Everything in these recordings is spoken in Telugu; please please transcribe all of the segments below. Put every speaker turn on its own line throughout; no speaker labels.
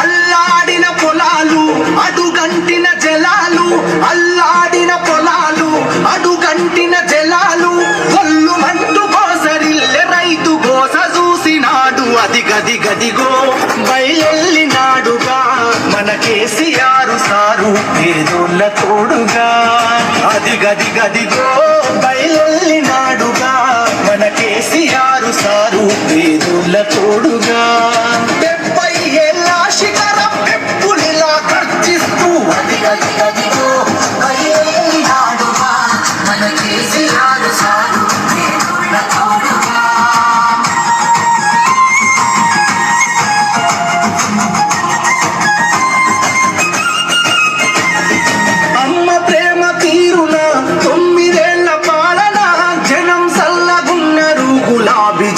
అల్లాడిన పొలాలు అడుగంటిన జలాలు అల్లాడిన పొలాలు అడుగంటిన జలాలు కొల్లు మంటు కోసరిల్లె రైతు కోస చూసినాడు. అది గది గదిగో బయల్లినాడుగా మన కేసీఆర్ సారు పేదోళ్ళ తోడుగా. అది గది గదిగో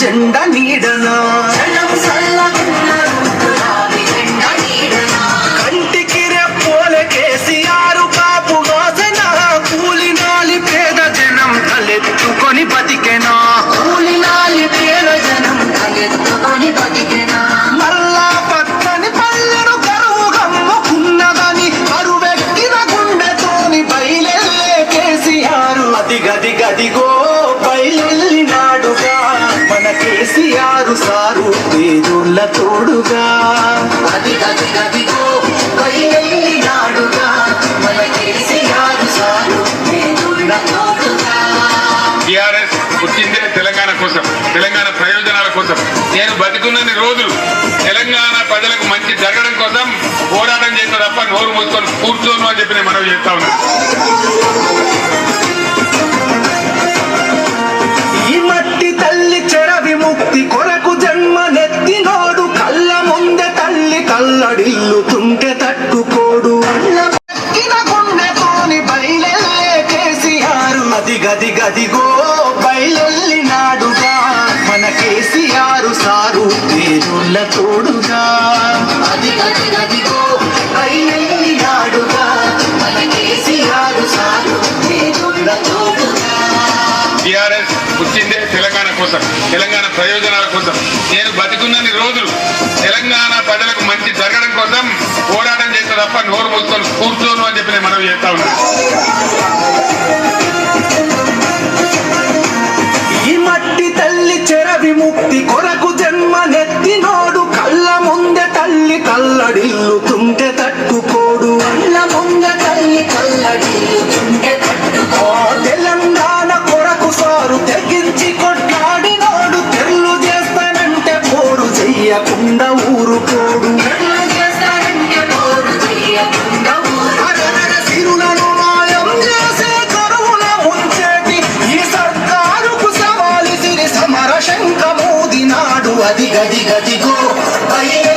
జెండ నీడన కేసీఆర్ సారు పేదోళ్ళ తోడుగా. అది గది గదిగో బయలెల్లినాడుగా మన కేసీఆర్ సారు తోడుగా.
టిఆర్ఎస్ పుట్టిందే తెలంగాణ కోసం తెలంగాణ ప్రయోజనాల కోసం. నేను బతికున్నన్ని రోజులు తెలంగాణ ప్రజలకు మంచి జరగడం కోసం పోరాటం చేస్తా తప్ప నోరు మూసుకొని కూర్చోను అని చెప్పి నేను మనవి చేస్తా ఉన్నా.
కల్లడిల్లుతుంటే తట్టుకోడు. గుండెతోని బయలెల్లే కేసీఆర్. అది గది గదిగో బయలెల్లినాడుగా మన కేసీఆర్ సారు పేరుల తోడుగా. అది గది గదిగో బయలెల్లినాడుగా మన కేసీఆర్ సారు పేరుల తోడుగా.
టిఆర్ఎస్ పుట్టిందే తెలంగాణ కోసం. తెలంగాణ ప్రయోజనాల చేస్తా ఉన్నా.
ఈ మట్టి తల్లి చెర విముక్తి కొరకు జన్మనెత్తినోడు కళ్ళ ముందే తల్లి కల్లడిల్లుతుంటే తట్టుకోడు. కళ్ళ ముందే తల్లి కల్లడిల్లుతుంటే తట్టుకో తెలంగాణ కొరకు సారు తెగించి కొట్లాడినోడు తెల్లు చేస్తానంటే పోరు చెయ్యకుండా ఊరుకోడు. గది గది గదిగో.